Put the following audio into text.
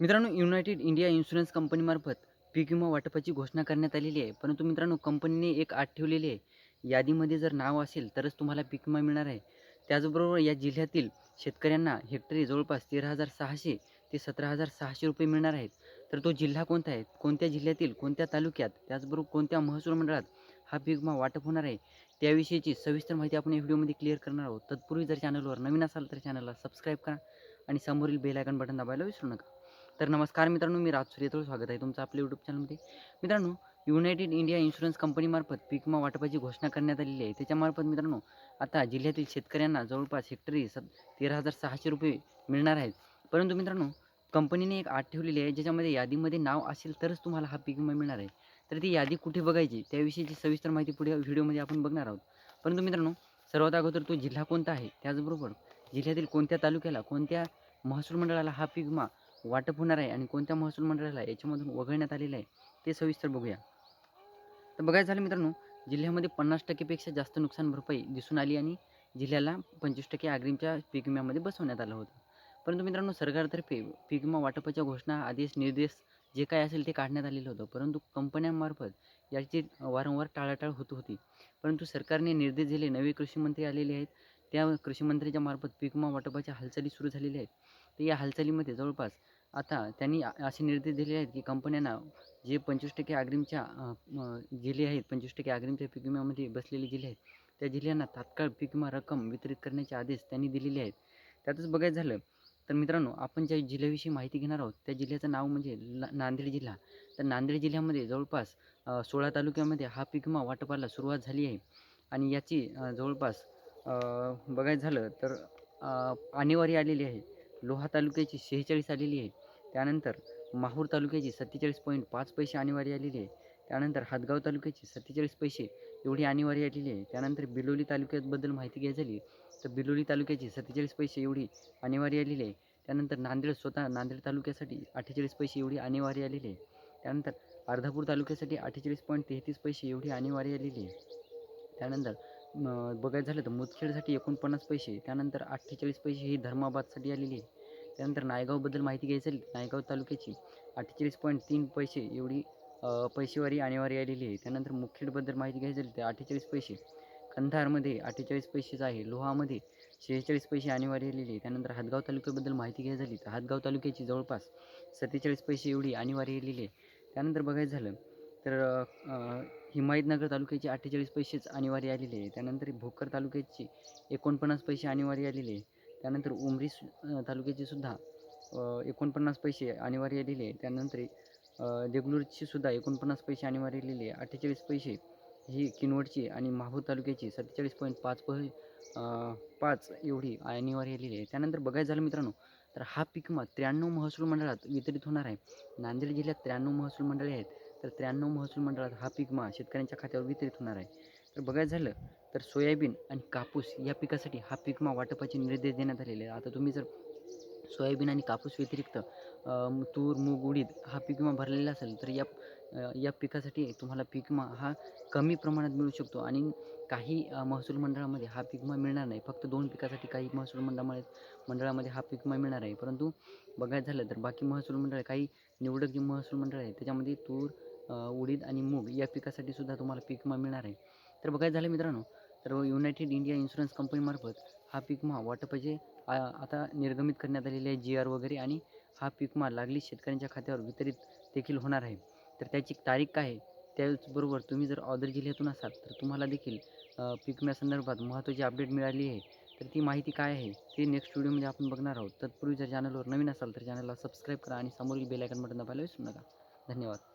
मित्रांनो United India insurance कंपनीमार्फत पीक विमा वाटपाची घोषणा करण्यात आलेली आहे. परंतु मित्रांनो कंपनीने एक आठ ठेवलेली आहे. यादीमध्ये जर नाव असेल तरच तुम्हाला पीक विमा मिळणार आहे. त्याचबरोबर या जिल्ह्यातील शेतकऱ्यांना हेक्टरी जवळपास तेरा हजार सहाशे ते सतरा हजार सहाशे रुपये मिळणार आहेत. तर तो जिल्हा कोणता आहे? कोणत्या जिल्ह्यातील कोणत्या तालुक्यात त्याचबरोबर कोणत्या महसूल मंडळात हा पीक विमा वाटप होणार आहे? त्याविषयीची सविस्तर माहिती आपण या व्हिडिओमध्ये क्लिअर करणार आहोत. तत्पूर्वी जर चॅनलवर नवीन असाल तर चॅनलला सबस्क्राईब करा आणि समोरील बेल बटन दाबायला विसरू नका. तर नमस्कार मित्रांनो मी राज स्वागत आहे तुमचं आपल्या यूट्यूब चॅनलमध्ये मित्रांनो युनायटेड इंडिया इन्शुरन्स कंपनीमार्फत पीक विमा वाटपाची घोषणा करण्यात आलेली आहे. त्याच्यामार्फत मित्रांनो आता जिल्ह्यातील शेतकऱ्यांना जवळपास हेक्टरी स तेरा हजार सहाशे रुपये मिळणार आहेत. परंतु मित्रांनो कंपनीने एक आठ ठेवलेली आहे ज्याच्यामध्ये यादीमध्ये नाव असेल तरच तुम्हाला हा पीक विमा मिळणार आहे. तर ती यादी कुठे बघायची? त्याविषयीची सविस्तर माहिती पुढे व्हिडिओमध्ये आपण बघणार आहोत. परंतु मित्रांनो सर्वात अगोदर तो जिल्हा कोणता आहे? त्याचबरोबर जिल्ह्यातील कोणत्या तालुक्याला कोणत्या महसूल मंडळाला हा पीक विमा वाटप होणार आहे आणि कोणत्या महसूल मंडळाला याच्यामधून वगळण्यात आलेलं आहे ते सविस्तर बघूया. तर बघायचं झालं मित्रांनो जिल्ह्यामध्ये पन्नास टक्केपेक्षा जास्त नुकसान भरपाई दिसून आली आणि जिल्ह्याला पंचवीस टक्के अग्रिमच्या पीक विम्यामध्ये बसवण्यात आलं होतं. परंतु मित्रांनो सरकारतर्फे पीक विमा वाटपाच्या घोषणा आदेश निर्देश जे काय असेल ते काढण्यात आलेलं होतं. परंतु कंपन्यांमार्फत याची वारंवार टाळाटाळ होत होती. परंतु सरकारने निर्देश दिले नवे कृषी मंत्री आलेले आहेत. त्या कृषी मंत्र्याच्या मार्फत पीक विमा वाटपाच्या हालचाली सुरू झालेल्या आहेत. तर या हालचालीमध्ये जवळपास आता त्यांनी असे निर्देश दिले आहेत की कंपन्यांना जे पंचवीस टक्के अग्रिमच्या जिल्हे आहेत पंचवीस टक्के अग्रिमच्या पीक विम्यामध्ये बसलेले जिल्हे आहेत त्या जिल्ह्यांना तात्काळ पीक विमा रक्कम वितरित करण्याचे आदेश त्यांनी दिलेले आहेत. त्यातच बघायचं झालं तर मित्रांनो आपण ज्या जिल्ह्याविषयी माहिती घेणार आहोत त्या जिल्ह्याचं नाव म्हणजे नांदेड जिल्हा. तर नांदेड जिल्ह्यामध्ये जवळपास सोळा तालुक्यामध्ये हा पीक विमा वाटपाला सुरुवात झाली आहे. आणि याची जवळपास बघायचं झालं तर आणेवारी आलेली आहे लोहा तालुक्याची शेहेचाळीस आलेली आहे. त्यानंतर माहूर तालुक्याची सत्तेचाळीस पॉईंट पाच पैसे अनिवार्य आलेली आहे. त्यानंतर हातगाव तालुक्याची सत्तेचाळीस पैसे एवढी अनिवार्य आलेली आहे. त्यानंतर बिलोली तालुक्याबद्दल माहिती घ्यायची झाली तर बिलोली तालुक्याची सत्तेचाळीस पैसे एवढी अनिवार्य आलेली आहे. त्यानंतर नांदेड स्वतः नांदेड तालुक्यासाठी अठ्ठेचाळीस पैसे एवढी अनिवार्य आलेली आहे. त्यानंतर अर्धापूर तालुक्यासाठी अठ्ठेचाळीस पॉईंट तेहतीस पैसे एवढी अनिवार्य आलेली आहे. त्यानंतर बघायचं झालं तर मुदखेडसाठी एकोणपन्नास पैसे त्यानंतर अठ्ठेचाळीस पैसे ही धर्माबादसाठी आलेली आहे. त्यानंतर नायगावबद्दल माहिती घ्यायची झाली नायगाव तालुक्याची अठ्ठेचाळीस पॉईंट तीन पैसे एवढी पैसेवारी आणेवारी आलेली आहे. त्यानंतर मुखेडबद्दल माहिती घ्यायची झाली तर अठ्ठेचाळीस पैसे. कंधारमध्ये अठ्ठेचाळीस पैसेच आहे. लोहामध्ये शेहेचाळीस पैसे आणेवारी आलेली आहे. त्यानंतर हातगाव तालुक्याबद्दल माहिती घ्यायची झाली तर हातगाव तालुक्याची जवळपास सत्तेचाळीस पैसे एवढी आणेवारी आलेली आहे. त्यानंतर बघायचं झालं तर हिमायतनगर तालुक्याची अठ्ठेचाळीस पैसेच आणेवारी आलेली आहे. त्यानंतर भोकर तालुक्याची एकोणपन्नास पैसे आणेवारी आलेली आहे. त्यानंतर उमरी तालुक्याचे सुद्धा एकोणपन्नास पैसे अनिवार्य लिहिले त्यानंतर देगलूरची सुद्धा एकोणपन्नास पैसे अनिवार्य लिहिले अठ्ठेचाळीस पैसे ही किनवटची आणि माहूर तालुक्याची सत्तेचाळीस पॉईंट पाच प पाच एवढी अनिवार्य लिहिली आहे. त्यानंतर बघायचं झालं मित्रांनो तर हा पीक विमा त्र्याण्णव महसूल मंडळात वितरित होणार आहे. नांदेड जिल्ह्यात त्र्याण्णव महसूल मंडळे आहेत. तर त्र्याण्णव महसूल मंडळात हा पीक विमा शेतकऱ्यांच्या खात्यावर वितरित होणार आहे. तर बघायचं झालं तर सोयाबीन आणि कापूस या पिकासाठी हा पीक वाटपाचे निर्देश देण्यात आलेले आहे आता तुम्ही जर सोयाबीन आणि कापूस व्यतिरिक्त तूर मूग उडीद हा पीक विमा भरलेला असेल तर या या पिकासाठी तुम्हाला पीक विमा हा कमी प्रमाणात मिळू शकतो आणि काही महसूल मंडळामध्ये हा पीक विमा मिळणार नाही. फक्त दोन पिकासाठी काही महसूल मंडळामध्ये मंडळामध्ये हा पीक विमा मिळणार आहे परंतु बघायचं झालं तर बाकी महसूल मंडळ काही निवडक जी महसूल मंडळ आहे त्याच्यामध्ये तूर उडीद आणि मूग या पिकासाठी सुद्धा तुम्हाला पीक विमा मिळणार आहे. तर बघायचं झालं मित्रांनो तर युनायटेड इंडिया इन्शुरन्स कंपनीमार्फत हा पीक वाटपाचे आ- आता निर्गमित करण्यात आलेले आहे जी आर वगैरे आणि हा पीक विमा शेतकऱ्यांच्या खात्यावर वितरित देखील होणार आहे. तर त्याची तारीख काय आहे? त्याचबरोबर तुम्ही जर ऑदर जिल्ह्यातून असाल तर तुम्हाला देखील अ, पीक विम्यासंदर्भात महत्त्वाची अपडेट मिळाली आहे. तर ती माहिती काय आहे? ते नेक्स्ट व्हिडिओमध्ये आपण बघणार आहोत. तत्पूर्वी जर चॅनलवर नवीन असाल तर चॅनलला सबस्क्राईब करा आणि समोरील बेल आयकन बटन दाबायला विसरू नका. धन्यवाद.